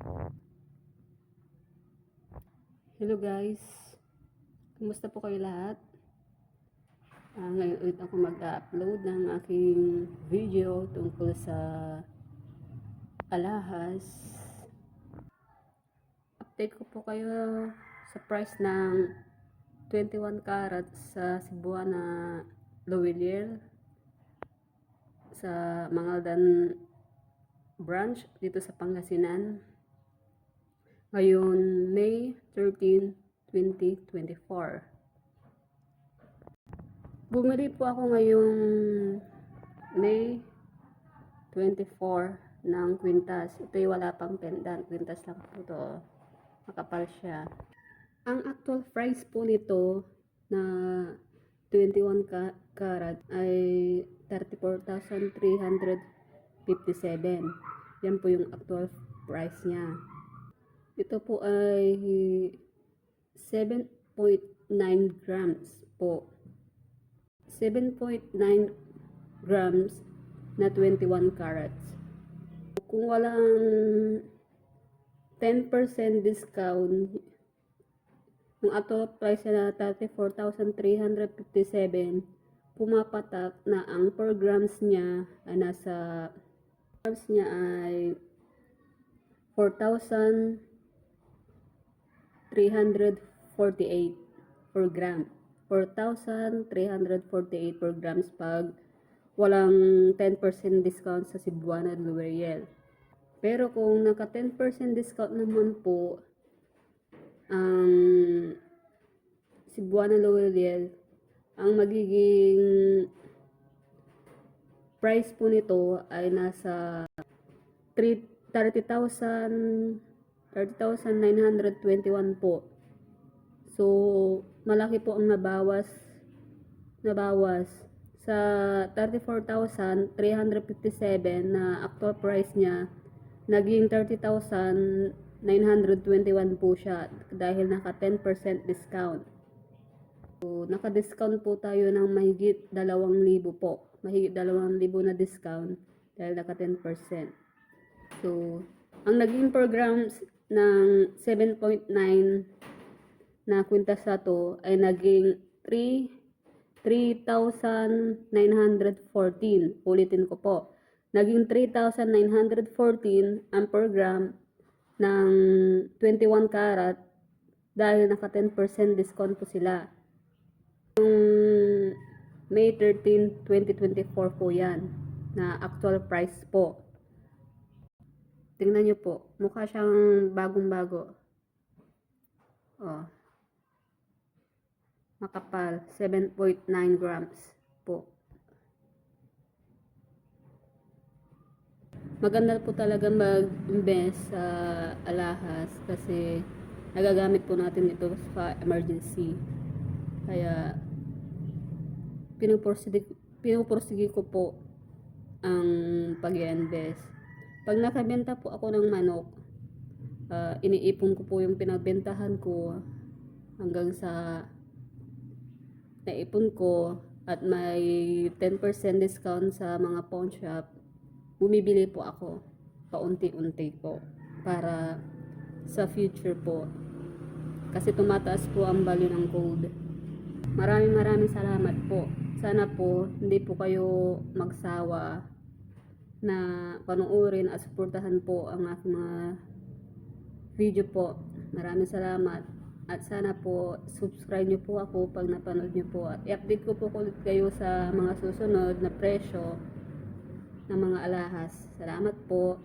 Hello guys, kumusta po kayo lahat? Ah, ngayon ulit ako mag-upload ng aking video tungkol sa alahas. Update ko po kayo sa price ng 21 karat sa Cebuana Loelier sa Mangaldan branch dito sa Pangasinan ngayon May 13, 2024. Bumili po ako ngayong May 24 ng kwintas. Ito'y wala pang pendant. Kwintas lang po to. Makapal siya. Ang actual price po nito na 21 ka karat ay 34,357. Yan po yung actual price niya. Ito po ay 7.9 grams po. 7.9 grams na 21 carats. Kung walang 10% discount, yung ato price na 34,357, pumapatak na ang per grams niya ay nasa grams niya ay 4,000 348 per gram. 4,348 per grams pag walang 10% discount sa Cebuana L'Oreal. Pero kung naka 10% discount naman po ang Cebuana L'Oreal, ang magiging price po nito ay nasa 3 30,000 30,921 po. So, malaki po ang nabawas nabawas sa 34,357 na actual price niya naging 30,921 po siya dahil naka 10% discount. So, naka-discount po tayo ng mahigit 2,000 po. Mahigit 2,000 na discount dahil naka 10%. So, ang naging programs ng 7.9 na kwintas sa to ay naging 3 3,914. Ulitin ko po. Naging 3,914 ang per gram ng 21 karat dahil naka 10% discount po sila. Yung May 13, 2024 po yan na actual price po. Tingnan nyo po. Mukha siyang bagong-bago. Oh. Makapal. 7.9 grams po. Maganda po talaga mag-invest sa alahas kasi nagagamit po natin ito sa emergency. Kaya pinupursige, pinupursige ko po ang pag-invest. Pag nakabenta po ako ng manok, uh, iniipon ko po yung pinagbentahan ko hanggang sa naipon ko at may 10% discount sa mga pawn shop, bumibili po ako paunti-unti po para sa future po. Kasi tumataas po ang value ng gold. Maraming maraming salamat po. Sana po hindi po kayo magsawa na panuorin at suportahan po ang aking mga video po. Maraming salamat. At sana po, subscribe nyo po ako pag napanood nyo po. At i-update ko po kayo sa mga susunod na presyo ng mga alahas. Salamat po.